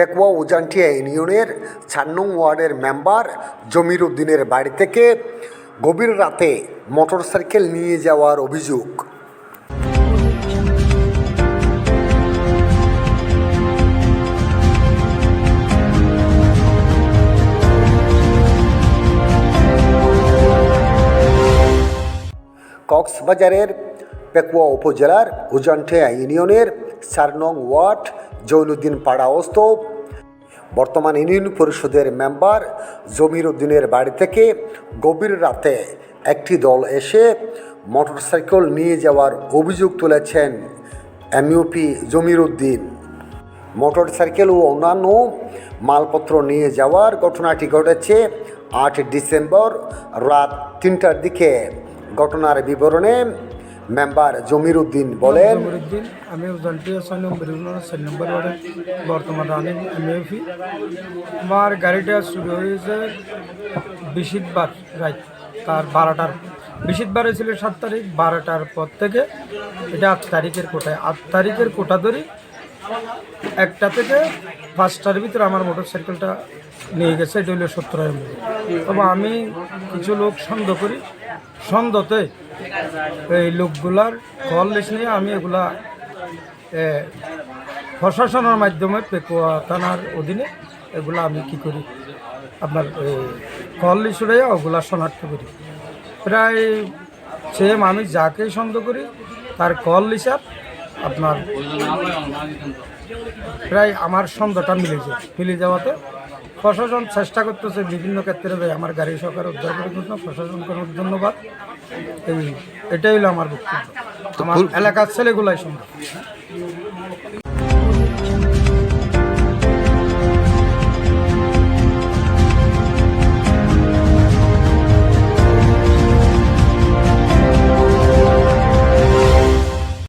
পেকুয়া উজানটিয়া ইউনিয়নের চার নং ওয়ার্ডের মেম্বার জমির উদ্দিনের বাড়ি থেকে গভীর রাতে মোটরসাইকেল নিয়ে যাওয়ার অভিযোগ। কক্সবাজারের পেকুয়া উপজেলার উজানটিয়া ইউনিয়নের চার নং ওয়ার্ড জৈনুদ্দিন পাড়াওস্ত বর্তমান ইউনিয়ন পরিষদের মেম্বার জমির উদ্দিনের বাড়ি থেকে গভীর রাতে একটি দল এসে মোটরসাইকেল নিয়ে যাওয়ার অভিযোগ তুলেছেন এমইউপি জমির উদ্দিন মোটরসাইকেল ও অন্যান্য মালপত্র নিয়ে যাওয়ার ঘটনাটি ঘটেছে আট ডিসেম্বর রাত তিনটার দিকে। ঘটনার বিবরণে মেম্বার জমির উদ্দিন বলেন জমিরুদ্দিন, আমি উজানটিয়া ছয় নম্বর ছয় নম্বর ওয়ার্ডে বর্তমান রানিং এমএফি আমার গাড়িটা শুরু হয়েছে বিশিতবার রাত তার বারোটার, বিশিতবার ছিল সাত তারিখ, বারোটার পর থেকে, এটা আট তারিখের কোটায়। আট তারিখের কোটা ধরি একটা থেকে পাঁচটার ভিতরে আমার মোটর সাইকেলটা নিয়ে গেছে, এটা হলো সত্তর তবে আমি কিছু লোক সন্দেহ করি, সন্দেহতে এই লোকগুলার কল লিসনে আমি এগুলা প্রশাসনের মাধ্যমে পেকুয়া থানার অধীনে এগুলা আমি কি করি, আপনার কল লিস্ট ওগুলা শনাক্ত করি। প্রায় সেম আমি যাকে সন্দেহ করি, তার কল লিসার আপনার প্রায় আমার সন্দেহটা মিলে যায়। মিলে যাওয়াতে প্রশাসন চেষ্টা করতেছে বিভিন্ন ক্ষেত্রে আমার গাড়ি সরকার উদ্ধার করার জন্য প্রশাসনকে ধন্যবাদ। এই এটাই হলো আমার বক্তব্য। আমার এলাকার ছেলেগুলাই সম্ভব